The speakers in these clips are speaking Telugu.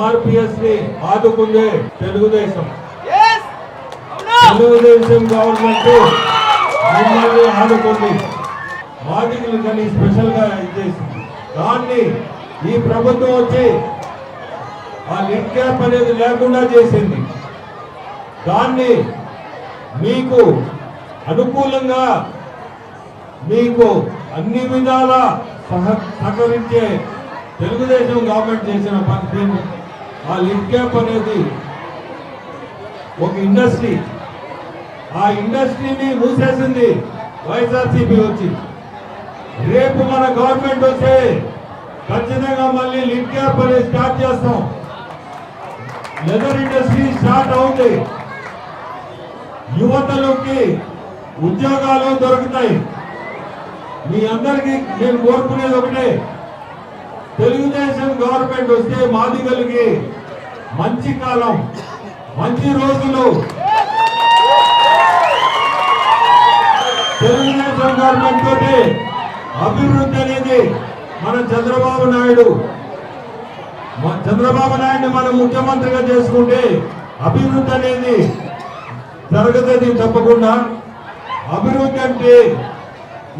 ఎంఆర్పిఎస్ని ఆదుకుందే తెలుగుదేశం? తెలుగుదేశం గవర్నమెంట్ మిమ్మల్ని ఆదుకుంది. బాధితులు కానీ స్పెషల్గా ఇచ్చేసింది దాన్ని ఈ ప్రభుత్వం వచ్చి ఆ లిట్ క్యాప్ అనేది లేకుండా చేసింది. దాన్ని మీకు అనుకూలంగా మీకు అన్ని విధాల సహ సహకరించే తెలుగుదేశం గవర్నమెంట్ చేసిన పని ఆ లిఫ్ట్ క్యాప్ అనేది ఒక ఇండస్ట్రీ. ఆ ఇండస్ట్రీని మూసేసింది వైఎస్ఆర్సీపీ వచ్చి. రేపు మన గవర్నమెంట్ వస్తే ఖచ్చితంగా మళ్ళీ లిఫ్ట్ క్యాప్ అనేది స్టార్ట్ చేస్తాం. లెదర్ ఇండస్ట్రీ స్టార్ట్ అవుతుంది యువతలోకి ఉద్యోగాలు దొరుకుతాయి. మీ అందరికీ నేను కోరుకునేది ఒకటే. తెలుగుదేశం గవర్నమెంట్ వస్తే మాదిగలకి మంచి కాలం మంచి రోజులు. తెలుగుదేశం గవర్నమెంట్ తోటి అభివృద్ధి అనేది మన చంద్రబాబు నాయుడు. చంద్రబాబు నాయుడు మనం ముఖ్యమంత్రిగా చేసుకుంటే అభివృద్ధి అనేది జరగదని తప్పకుండా అభివృద్ధి అంటే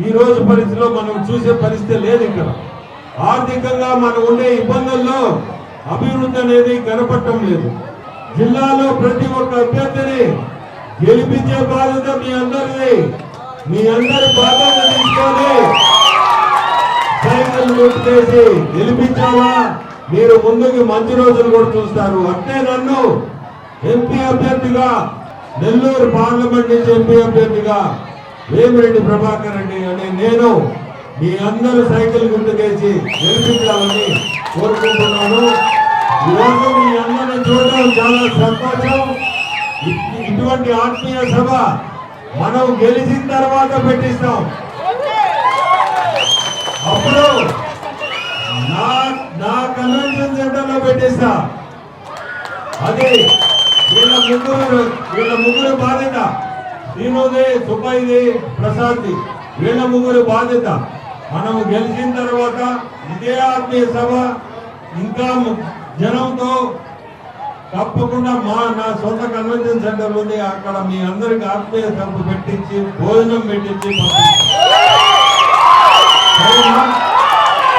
ఈ రోజు పరిస్థితిలో మనం చూసే పరిస్థితి లేదు ఇక్కడ. ఆర్థికంగా మనం ఉండే ఇబ్బందుల్లో అభివృద్ధి అనేది కనపడటం లేదు. జిల్లాలో ప్రతి ఒక్క అభ్యర్థిని గెలిపించే బాధ్యత మీ అందరిది. మీ అందరి బాధ్యత తీసుకొని సైకిల్ ఓటు చేసి గెలిపించావా మీరు ముందుకు మంచి రోజులు కూడా చూస్తారు. అంటే నన్ను ఎంపీ అభ్యర్థిగా నెల్లూరు పార్లమెంట్ నుంచి ఎంపీ అభ్యర్థిగా వేమిరెడ్డి ప్రభాకర్ రెడ్డి అనే నేను మీ అందరూ సైకిల్ గుర్తుకేసి గెలిపించాలని కోరుకుంటున్నాను. ఈరోజు మీ అందరిని చూడడం చాలా సంతోషం. ఇటువంటి ఆత్మీయ సభ మనం గెలిచిన తర్వాత పెట్టిస్తాం. అప్పుడు నా నా కన్వెన్షన్ సెంటర్లో పెట్టిస్తా. అది వీళ్ళ ముగ్గురు వీళ్ళ ముగ్గురు బాధ్యత. శ్రీనుది సుబ్బయ్యది ప్రసాద్ది వీళ్ళ ముగ్గురు బాధ్యత. మనము గెలిచిన తర్వాత ఇదే ఆత్మీయ సభ ఇంకా జనంతో తప్పకుండా మా నా సొంత కన్వెన్షన్ సెంటర్ ఉంది. అక్కడ మీ అందరికి ఆత్మీయ సభ పెట్టించి భోజనం పెట్టించి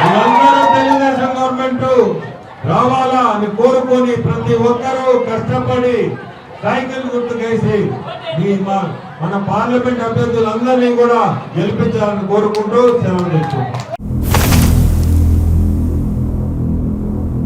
మీరందరూ తెలుగుదేశం గవర్నమెంట్ రావాలా అని కోరుకొని ప్రతి ఒక్కరూ కష్టపడి సైకిల్ గుర్తుకేసి మీ మన పార్లమెంట్ అభ్యర్థులందరినీ కూడా గెలిపించాలని కోరుకుంటూ సెలవు తెచ్చుకుంటాం